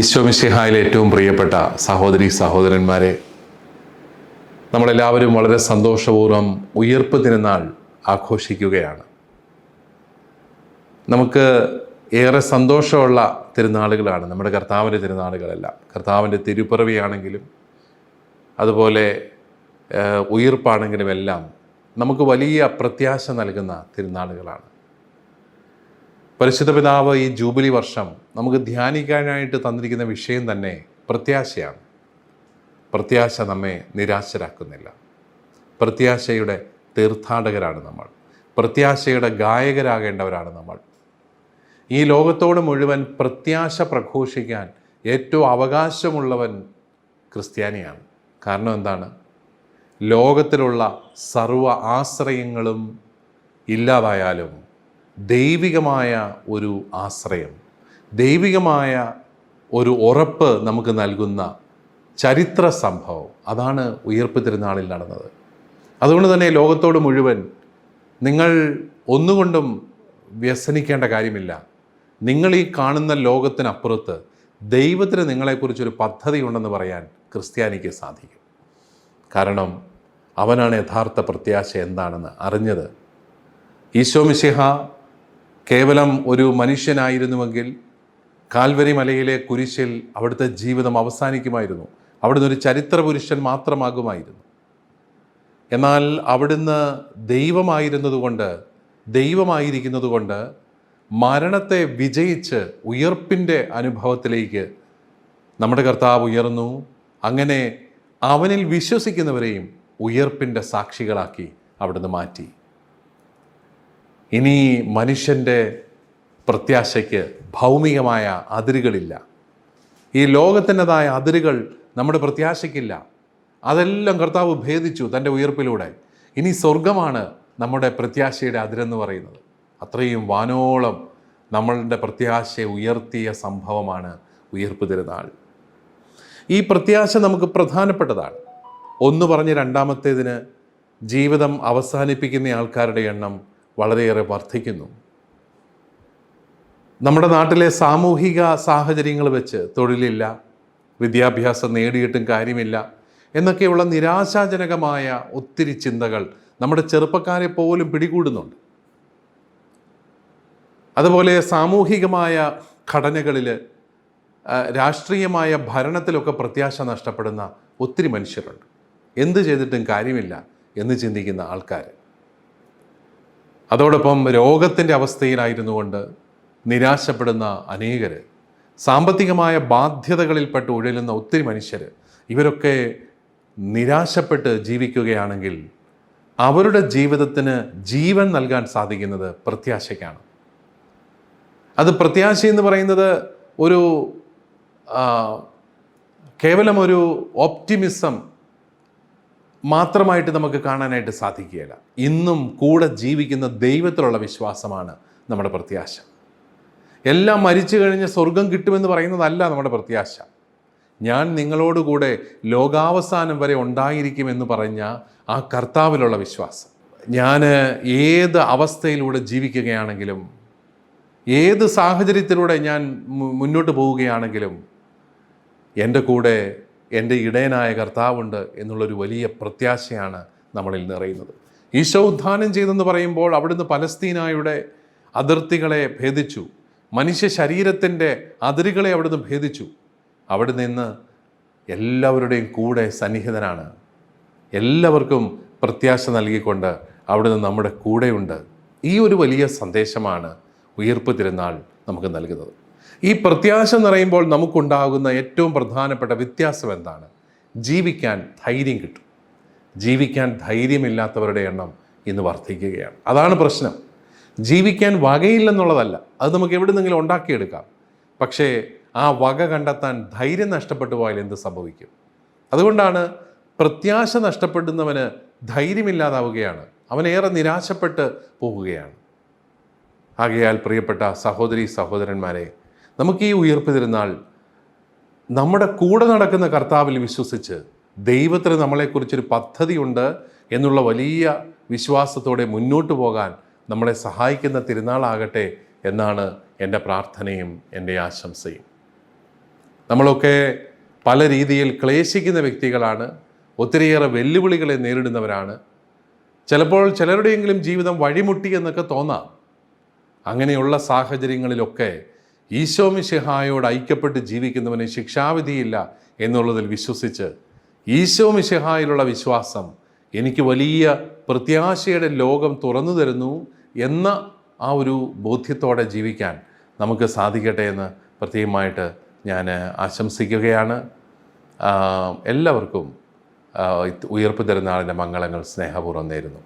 ഈശോമിശിഹായിലെ ഏറ്റവും പ്രിയപ്പെട്ട സഹോദരി സഹോദരന്മാരെ നമ്മളെല്ലാവരും വളരെ സന്തോഷപൂർവം ഉയർപ്പ് തിരുനാൾ ആഘോഷിക്കുകയാണ്. നമുക്ക് ഏറെ സന്തോഷമുള്ള തിരുനാളുകളാണ് നമ്മുടെ കർത്താവിന്റെ തിരുനാളുകളെല്ലാം. കർത്താവിന്റെ തിരുപ്പിറവിയാണെങ്കിലും അതുപോലെ ഉയിർപ്പാണെങ്കിലും എല്ലാം നമുക്ക് വലിയ പ്രത്യാശ നൽകുന്ന തിരുനാളുകളാണ്. പരിശുദ്ധ പിതാവ് ഈ ജൂബിലി വർഷം നമുക്ക് ധ്യാനിക്കാനായിട്ട് തന്നിരിക്കുന്ന വിഷയം തന്നെ പ്രത്യാശയാണ്. പ്രത്യാശ നമ്മെ നിരാശരാക്കുന്നില്ല. പ്രത്യാശയുടെ തീർത്ഥാടകരാണ് നമ്മൾ. പ്രത്യാശയുടെ ഗായകരാകേണ്ടവരാണ് നമ്മൾ. ഈ ലോകത്തോട് മുഴുവൻ പ്രത്യാശ പ്രഘോഷിക്കാൻ ഏറ്റവും അവകാശമുള്ളവൻ ക്രിസ്ത്യാനിയാണ്. കാരണം എന്താണ്? ലോകത്തിലുള്ള സർവ ആശ്രയങ്ങളും ഇല്ലാതായാലും ദൈവികമായ ഒരു ആശ്രയം ദൈവികമായ ഒരു ഉറപ്പ് നമുക്ക് നൽകുന്ന ചരിത്ര സംഭവം. അതാണ് ഉയർപ്പ് തിരുനാളിൽ നടന്നത്. അതുകൊണ്ട് തന്നെ ലോകത്തോട് മുഴുവൻ നിങ്ങൾ ഒന്നുകൊണ്ടും വ്യസനിക്കേണ്ട കാര്യമില്ല. നിങ്ങൾ ഈ കാണുന്ന ലോകത്തിനപ്പുറത്ത് ദൈവത്തിന് നിങ്ങളെക്കുറിച്ചൊരു പദ്ധതി ഉണ്ടെന്ന് പറയാൻ ക്രിസ്ത്യാനിക്ക് സാധിക്കും. കാരണം അവനാണ് യഥാർത്ഥ പ്രത്യാശ എന്താണെന്ന് അറിഞ്ഞത്. ഈശോ മിശിഹ കേവലം ഒരു മനുഷ്യനായിരുന്നുവെങ്കിൽ കാൽവരി മലയിലെ കുരിശിൽ അവിടുത്തെ ജീവിതം അവസാനിക്കുമായിരുന്നു. അവിടുന്ന് ഒരു ചരിത്ര പുരുഷൻ മാത്രമാകുമായിരുന്നു. എന്നാൽ അവിടുന്ന് ദൈവമായിരുന്നതുകൊണ്ട് ദൈവമായിരിക്കുന്നതുകൊണ്ട് മരണത്തെ വിജയിച്ച് ഉയർപ്പിന്റെ അനുഭവത്തിലേക്ക് നമ്മുടെ കർത്താവ് ഉയർന്നു. അങ്ങനെ അവനിൽ വിശ്വസിക്കുന്നവരെയും ഉയർപ്പിന്റെ സാക്ഷികളാക്കി അവിടുന്ന് മാറ്റി. ഇനി മനുഷ്യന്റെ പ്രത്യാശയ്ക്ക് ഭൗമികമായ അതിരുകളില്ല. ഈ ലോകത്തിന്റെതായ അതിരുകൾ നമ്മുടെ പ്രത്യാശയ്ക്കില്ല. അതെല്ലാം കർത്താവ് ഭേദിച്ചു തന്റെ ഉയർപ്പിലൂടെ. ഇനി സ്വർഗമാണ് നമ്മുടെ പ്രത്യാശയുടെ അതിരെന്ന് പറയുന്നത്. അത്രയും വാനോളം നമ്മളുടെ പ്രത്യാശയെ ഉയർത്തിയ സംഭവമാണ് ഉയർപ്പ് തിരുനാൾ ഈ പ്രത്യാശ നമുക്ക് പ്രധാനപ്പെട്ടതാണ്. ഒന്ന് പറഞ്ഞ് രണ്ടാമത്തേതിന് ജീവിതം അവസാനിപ്പിക്കുന്ന ആൾക്കാരുടെ എണ്ണം വളരെയേറെ വർദ്ധിക്കുന്നു. നമ്മുടെ നാട്ടിലെ സാമൂഹിക സാഹചര്യങ്ങൾ വെച്ച് തൊഴിലില്ല വിദ്യാഭ്യാസം നേടിയിട്ടും കാര്യമില്ല എന്നൊക്കെയുള്ള നിരാശാജനകമായ ഒത്തിരി ചിന്തകൾ നമ്മുടെ ചെറുപ്പക്കാരെ പോലും പിടികൂടുന്നുണ്ട്. അതുപോലെ സാമൂഹികമായ ഘടനകളിൽ രാഷ്ട്രീയമായ ഭരണത്തിലൊക്കെ പ്രത്യാശ നഷ്ടപ്പെടുന്ന ഒത്തിരി മനുഷ്യരുണ്ട്. എന്ത് ചെയ്തിട്ടും കാര്യമില്ല എന്ന് ചിന്തിക്കുന്ന ആൾക്കാർ അതോടൊപ്പം രോഗത്തിന്റെ അവസ്ഥയിലായിരുന്നു കൊണ്ട് നിരാശപ്പെടുന്ന അനേകർ സാമ്പത്തികമായ ബാധ്യതകളിൽപ്പെട്ട് ഉഴലുന്ന ഒത്തിരി മനുഷ്യർ ഇവരൊക്കെ നിരാശപ്പെട്ട് ജീവിക്കുകയാണെങ്കിൽ അവരുടെ ജീവിതത്തിന് ജീവൻ നൽകാൻ സാധിക്കുന്നത് പ്രത്യാശയ്ക്കാണ്. അത് പ്രത്യാശ എന്ന് പറയുന്നത് ഒരു കേവലം ഒരു ഓപ്റ്റിമിസം മാത്രമായിട്ട് നമുക്ക് കാണാനായിട്ട് സാധിക്കുകയില്ല. ഇന്നും കൂടെ ജീവിക്കുന്ന ദൈവത്തിലുള്ള വിശ്വാസമാണ് നമ്മുടെ പ്രത്യാശ. എല്ലാം മരിച്ചു കഴിഞ്ഞ് സ്വർഗം കിട്ടുമെന്ന് പറയുന്നതല്ല നമ്മുടെ പ്രത്യാശ. ഞാൻ നിങ്ങളോടുകൂടെ ലോകാവസാനം വരെ ഉണ്ടായിരിക്കുമെന്ന് പറഞ്ഞ ആ കർത്താവിലുള്ള വിശ്വാസം. ഞാൻ ഏത് അവസ്ഥയിലൂടെ ജീവിക്കുകയാണെങ്കിലും ഏത് സാഹചര്യത്തിലൂടെ ഞാൻ മുന്നോട്ട് പോവുകയാണെങ്കിലും എന്റെ കൂടെ എന്റെ ഇടയനായ കർത്താവുണ്ട് എന്നുള്ളൊരു വലിയ പ്രത്യാശയാണ് നമ്മളിൽ നിറയുന്നത്. ഈശോ ഉദ്ധാനം ചെയ്തെന്ന് പറയുമ്പോൾ അവിടുന്ന് പലസ്തീനായുടെ അതിർത്തികളെ ഭേദിച്ചു. മനുഷ്യ ശരീരത്തിന്റെ അതിരുകളെ അവിടുന്ന് ഭേദിച്ചു. അവിടെ നിന്ന് എല്ലാവരുടെയും കൂടെ സന്നിഹിതനാണ്. എല്ലാവർക്കും പ്രത്യാശ നൽകിക്കൊണ്ട് അവിടുന്ന് നമ്മുടെ കൂടെയുണ്ട്. ഈ ഒരു വലിയ സന്ദേശമാണ് ഉയർപ്പ് തിരുനാൾ നമുക്ക് നൽകുന്നത്. ഈ പ്രത്യാശ നിറയുമ്പോൾ നമുക്കുണ്ടാകുന്ന ഏറ്റവും പ്രധാനപ്പെട്ട വ്യത്യാസം എന്താണ്? ജീവിക്കാൻ ധൈര്യം കിട്ടും. ജീവിക്കാൻ ധൈര്യമില്ലാത്തവരുടെ എണ്ണം ഇന്ന് വർദ്ധിക്കുകയാണ്. അതാണ് പ്രശ്നം. ജീവിക്കാൻ വകയില്ലെന്നുള്ളതല്ല. അത് നമുക്ക് എവിടെ നിന്നെങ്കിലും ഉണ്ടാക്കിയെടുക്കാം. പക്ഷേ ആ വക കണ്ടെത്താൻ ധൈര്യം നഷ്ടപ്പെട്ടു പോയാൽ എന്ത് സംഭവിക്കും? അതുകൊണ്ടാണ് പ്രത്യാശ നഷ്ടപ്പെടുന്നവന് ധൈര്യമില്ലാതാവുകയാണ്. അവനേറെ നിരാശപ്പെട്ട് പോവുകയാണ് ആകയാൽ പ്രിയപ്പെട്ട സഹോദരി സഹോദരന്മാരെ നമുക്ക് ഈ ഉയർപ്പ് തിരുന്നാൾ നമ്മുടെ കൂടെ നടക്കുന്ന കർത്താവിൽ വിശ്വസിച്ച് ദൈവത്തിന് നമ്മളെക്കുറിച്ചൊരു പദ്ധതിയുണ്ട് എന്നുള്ള വലിയ വിശ്വാസത്തോടെ മുന്നോട്ട് പോകാൻ നമ്മളെ സഹായിക്കുന്ന തിരുനാളാകട്ടെ എന്നാണ് എന്റെ പ്രാർത്ഥനയും എന്റെ ആശംസയും. നമ്മളൊക്കെ പല രീതിയിൽ ക്ലേശിക്കുന്ന വ്യക്തികളാണ് ഒത്തിരിയേറെ വെല്ലുവിളികളെ നേരിടുന്നവരാണ്. ചിലപ്പോൾ ചിലരുടെയെങ്കിലും ജീവിതം വഴിമുട്ടി എന്നൊക്കെ തോന്നാം. അങ്ങനെയുള്ള സാഹചര്യങ്ങളിലൊക്കെ ഈശോ മിശിഹായോട് ഐക്യപ്പെട്ട് ജീവിക്കുന്നവന് ശിക്ഷാവിധിയില്ല എന്നുള്ളതിൽ വിശ്വസിച്ച് ഈശോ മിശിഹായിലുള്ള വിശ്വാസം എനിക്ക് വലിയ പ്രത്യാശയുടെ ലോകം തുറന്നു തരുന്നു എന്ന ആ ഒരു ബോധ്യത്തോടെ ജീവിക്കാൻ നമുക്ക് സാധിക്കട്ടെ എന്ന് പ്രത്യേകമായിട്ട് ഞാൻ ആശംസിക്കുകയാണ്. എല്ലാവർക്കും ഉയർപ്പ് തരുന്ന ആളിന്റെ മംഗളങ്ങൾ സ്നേഹപൂർവം നേരുന്നു.